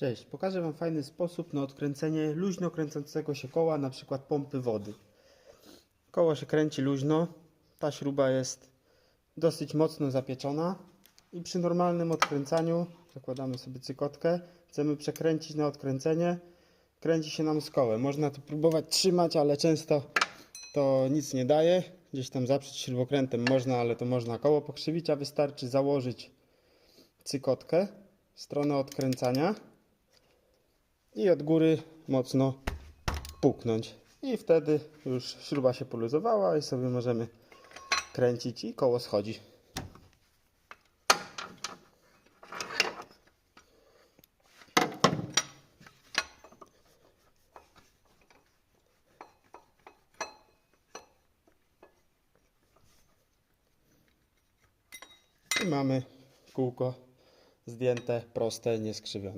Cześć, pokażę Wam fajny sposób na odkręcenie luźno kręcącego się koła, na przykład pompy wody. Koło się kręci luźno, ta śruba jest dosyć mocno zapieczona i przy normalnym odkręcaniu, zakładamy sobie cykotkę, chcemy przekręcić na odkręcenie, kręci się nam z kołem. Można to próbować trzymać, ale często to nic nie daje. Gdzieś tam zaprzeć śrubokrętem można, ale to można koło pokrzywić, a wystarczy założyć cykotkę stronę odkręcania i od góry mocno puknąć. I wtedy już śruba się poluzowała i sobie możemy kręcić i koło schodzi. I mamy kółko zdjęte, proste, nieskrzywione.